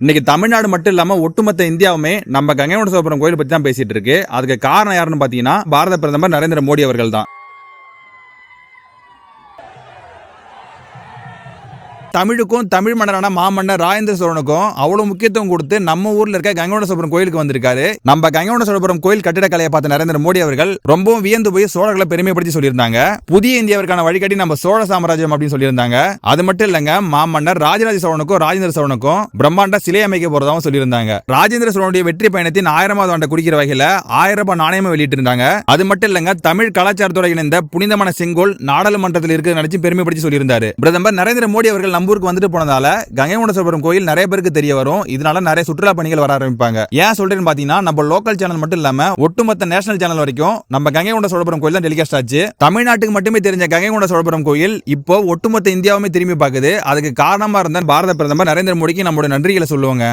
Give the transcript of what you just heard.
இன்னைக்கு தமிழ்நாடு மட்டும் இல்லாம ஒட்டுமொத்த இந்தியாவுமே நம்ம கங்கைகொண்ட சோபுரம் கோயில் பத்தி தான் பேசிட்டு இருக்கு. அதுக்கு காரணம் யாருன்னு பாத்தீங்கன்னா பாரத பிரதமர் நரேந்திர மோடி அவர்கள் தான் தமிழுக்கும் தமிழ் மன்னரான மாமன்னர் ராஜேந்திர சோழனுக்கும் அவ்வளவு முக்கியத்துவம் கொடுத்து நம்ம ஊர்ல இருக்க கங்கோட சோழபுரம் கோயிலுக்கு வந்திருக்காரு. நம்ம கங்கோட சோழபுரம் கோயில் கட்டிடக்கலையை பார்த்த நரேந்திர மோடி அவர்கள் ரொம்பவும் வியந்து போய் சோழர்களை பெருமைப்படுத்தி சொல்லியிருந்தாங்க. புதிய இந்தியாவிற்கான வழிகாட்டி நம்ம சோழ சாம்ராஜ்யம் அப்படின்னு சொல்லியிருந்தாங்க. அது மட்டும் இல்லங்க மாமன்னர் ராஜராஜ சோழனுக்கும் ராஜேந்திர சோழனுக்கும் பிரம்மாண்ட சிலை அமைக்க போறதாவும் சொல்லியிருந்தாங்க. ராஜேந்திர சோழனுடைய வெற்றி பயணத்தின் ஆயிரமாவது ஆண்டை குறிக்கிற வகையில ஆயிரம் ரூபாய் நாணயமும் வெளியிட்டிருந்தாங்க. அது மட்டும் இல்லங்க தமிழ் கலாச்சாரத்தோட இணைந்த புனிதமான செங்கோல் நாடாளுமன்றத்தில் இருக்கு நினைச்சு பெருமைப்படுத்தி சொல்லியிருந்தாரு. பிரதமர் நரேந்திர மோடி அவர்கள் நம்ம ஊருக்கு வந்துட்டு போனதால கங்கை கொண்ட சோழபுரம் கோயில் நிறைய பேருக்கு தெரிய வரும். இதனால நிறைய சுற்றுலா பணிகள் வர ஆரம்பிப்பாங்க. ஏன் சொல்றேன்னு பாத்தீங்கன்னா நம்ம லோக்கல் சேனல் மட்டும் இல்லாம ஒட்டுமொத்த நேஷனல் சேனல் வரைக்கும் நம்ம கங்கை கொண்ட சோழபுரம் கோயில் தான் டெலிகாஸ்ட் ஆச்சு. தமிழ்நாட்டுக்கு மட்டுமே தெரிஞ்ச கங்கை கொண்ட சோழபுரம் கோயில் இப்போ ஒட்டுமொத்த இந்தியாவுமே திரும்பி பார்க்குது அதுக்கு காரணமா இருந்த பாரத பிரதமர் நரேந்திர மோடிக்கு நம்மளோட நன்றிகளை சொல்லுவாங்க.